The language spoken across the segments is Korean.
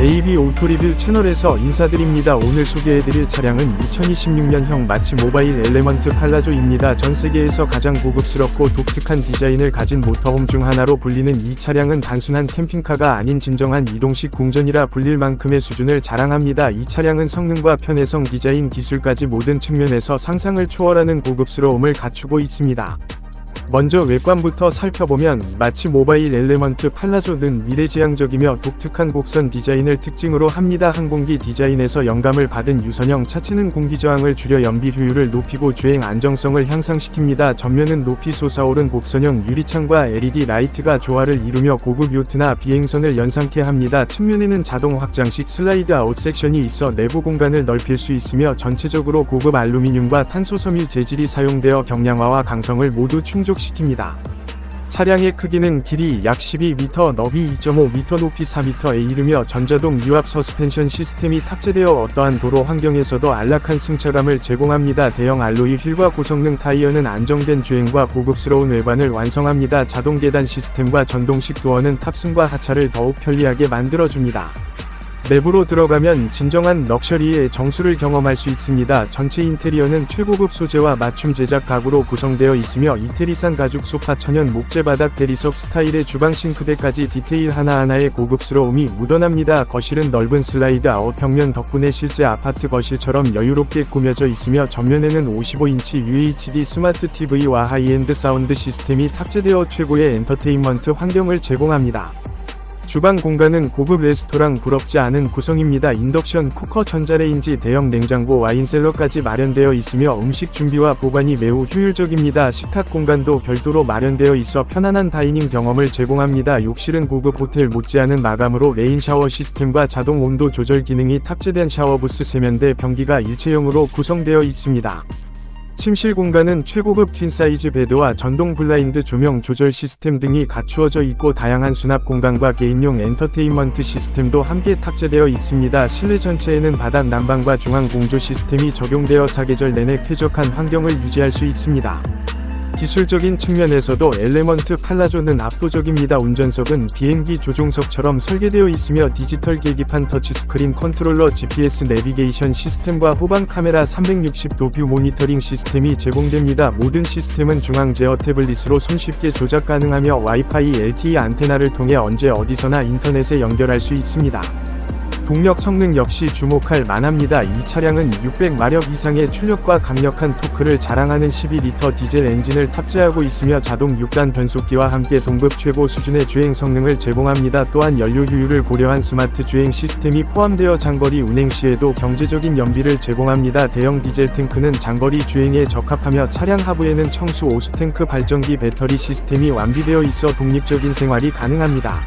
AB 오토리뷰 채널에서 인사드립니다. 오늘 소개해드릴 차량은 2026년형 마치 모바일 엘레먼트 팔라조입니다. 전 세계에서 가장 고급스럽고 독특한 디자인을 가진 모터홈 중 하나로 불리는 이 차량은 단순한 캠핑카가 아닌 진정한 이동식 궁전이라 불릴 만큼의 수준을 자랑합니다. 이 차량은 성능과 편의성, 디자인, 기술까지 모든 측면에서 상상을 초월하는 고급스러움을 갖추고 있습니다. 먼저 외관부터 살펴보면 마치 모바일 엘레먼트 팔라조는 미래지향적이며 독특한 곡선 디자인을 특징으로 합니다. 항공기 디자인에서 영감을 받은 유선형 차체는 공기저항을 줄여 연비 효율을 높이고 주행 안정성을 향상시킵니다. 전면은 높이 솟아오른 곡선형 유리창과 LED 라이트가 조화를 이루며 고급 요트나 비행선을 연상케 합니다. 측면에는 자동 확장식 슬라이드 아웃 섹션이 있어 내부 공간을 넓힐 수 있으며 전체적으로 고급 알루미늄과 탄소 섬유 재질이 사용되어 경량화와 강성을 모두 충족 시킵니다. 차량의 크기는 길이 약 12m, 너비 2.5m, 높이 4m에 이르며 전자동 유압 서스펜션 시스템이 탑재되어 어떠한 도로 환경에서도 안락한 승차감을 제공합니다. 대형 알로이 휠과 고성능 타이어는 안정된 주행과 고급스러운 외관을 완성합니다. 자동 계단 시스템과 전동식 도어는 탑승과 하차를 더욱 편리하게 만들어줍니다. 내부로 들어가면 진정한 럭셔리의 정수를 경험할 수 있습니다. 전체 인테리어는 최고급 소재와 맞춤 제작 가구로 구성되어 있으며 이태리산 가죽 소파 천연 목재 바닥 대리석 스타일의 주방 싱크대까지 디테일 하나하나의 고급스러움이 묻어납니다. 거실은 넓은 슬라이드 아웃 벽면 덕분에 실제 아파트 거실처럼 여유롭게 꾸며져 있으며 전면에는 55인치 UHD 스마트 TV와 하이엔드 사운드 시스템이 탑재되어 최고의 엔터테인먼트 환경을 제공합니다. 주방 공간은 고급 레스토랑 부럽지 않은 구성입니다. 인덕션 쿠커 전자레인지 대형 냉장고 와인셀러까지 마련되어 있으며 음식 준비와 보관이 매우 효율적입니다. 식탁 공간도 별도로 마련되어 있어 편안한 다이닝 경험을 제공합니다. 욕실은 고급 호텔 못지않은 마감으로 레인 샤워 시스템과 자동 온도 조절 기능이 탑재된 샤워부스 세면대 변기가 일체형으로 구성되어 있습니다. 침실 공간은 최고급 퀸 사이즈 베드와 전동 블라인드 조명 조절 시스템 등이 갖추어져 있고 다양한 수납 공간과 개인용 엔터테인먼트 시스템도 함께 탑재되어 있습니다. 실내 전체에는 바닥 난방과 중앙 공조 시스템이 적용되어 사계절 내내 쾌적한 환경을 유지할 수 있습니다. 기술적인 측면에서도 엘레먼트 팔라조는 압도적입니다. 운전석은 비행기 조종석처럼 설계되어 있으며 디지털 계기판 터치스크린 컨트롤러 GPS 내비게이션 시스템과 후방 카메라 360도 뷰 모니터링 시스템이 제공됩니다. 모든 시스템은 중앙 제어 태블릿으로 손쉽게 조작 가능하며 와이파이 LTE 안테나를 통해 언제 어디서나 인터넷에 연결할 수 있습니다. 동력 성능 역시 주목할 만합니다. 이 차량은 600마력 이상의 출력과 강력한 토크를 자랑하는 12리터 디젤 엔진을 탑재하고 있으며 자동 6단 변속기와 함께 동급 최고 수준의 주행 성능을 제공합니다. 또한 연료 효율을 고려한 스마트 주행 시스템이 포함되어 장거리 운행 시에도 경제적인 연비를 제공합니다. 대형 디젤 탱크는 장거리 주행에 적합하며 차량 하부에는 청수 오수 탱크 발전기 배터리 시스템이 완비되어 있어 독립적인 생활이 가능합니다.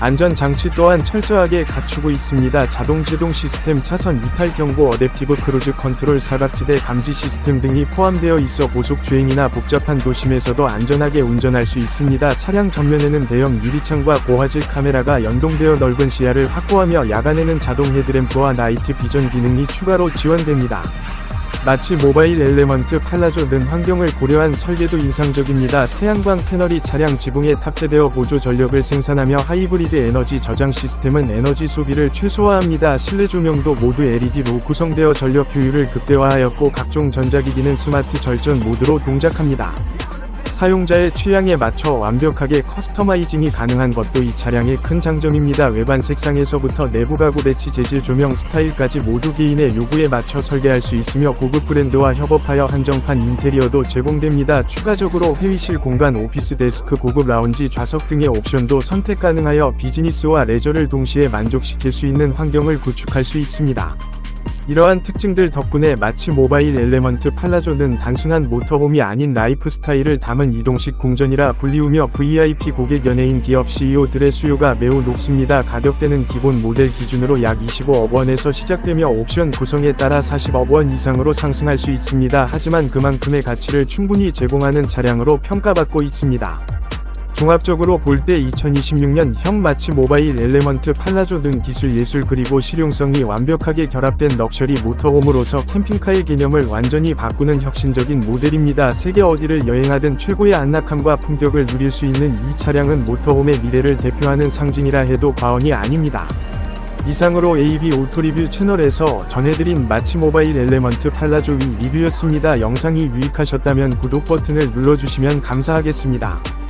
안전 장치 또한 철저하게 갖추고 있습니다. 자동 제동 시스템, 차선 이탈 경고, 어댑티브 크루즈 컨트롤, 사각지대 감지 시스템 등이 포함되어 있어 고속 주행이나 복잡한 도심에서도 안전하게 운전할 수 있습니다. 차량 전면에는 대형 유리창과 고화질 카메라가 연동되어 넓은 시야를 확보하며 야간에는 자동 헤드램프와 나이트 비전 기능이 추가로 지원됩니다. 마치 모바일 엘레먼트 팔라조는 환경을 고려한 설계도 인상적입니다. 태양광 패널이 차량 지붕에 탑재되어 보조 전력을 생산하며 하이브리드 에너지 저장 시스템은 에너지 소비를 최소화합니다. 실내 조명도 모두 LED로 구성되어 전력 효율을 극대화하였고 각종 전자기기는 스마트 절전 모드로 동작합니다. 사용자의 취향에 맞춰 완벽하게 커스터마이징이 가능한 것도 이 차량의 큰 장점입니다. 외관 색상에서부터 내부 가구 배치 재질 조명 스타일까지 모두 개인의 요구에 맞춰 설계할 수 있으며 고급 브랜드와 협업하여 한정판 인테리어도 제공됩니다. 추가적으로 회의실 공간 오피스 데스크 고급 라운지 좌석 등의 옵션도 선택 가능하여 비즈니스와 레저를 동시에 만족시킬 수 있는 환경을 구축할 수 있습니다. 이러한 특징들 덕분에 마치 모바일 엘레먼트 팔라조는 단순한 모터홈이 아닌 라이프 스타일을 담은 이동식 궁전이라 불리우며 VIP 고객 연예인 기업 CEO들의 수요가 매우 높습니다. 가격대는 기본 모델 기준으로 약 25억 원에서 시작되며 옵션 구성에 따라 40억 원 이상으로 상승할 수 있습니다. 하지만 그만큼의 가치를 충분히 제공하는 차량으로 평가받고 있습니다. 종합적으로 볼 때 2026년 형 마치 모바일 엘레먼트 팔라조 등 기술 예술 그리고 실용성이 완벽하게 결합된 럭셔리 모터홈으로서 캠핑카의 개념을 완전히 바꾸는 혁신적인 모델입니다. 세계 어디를 여행하든 최고의 안락함과 품격을 누릴 수 있는 이 차량은 모터홈의 미래를 대표하는 상징이라 해도 과언이 아닙니다. 이상으로 AB 오토리뷰 채널에서 전해드린 마치 모바일 엘레먼트 팔라조 위 리뷰였습니다. 영상이 유익하셨다면 구독 버튼을 눌러주시면 감사하겠습니다.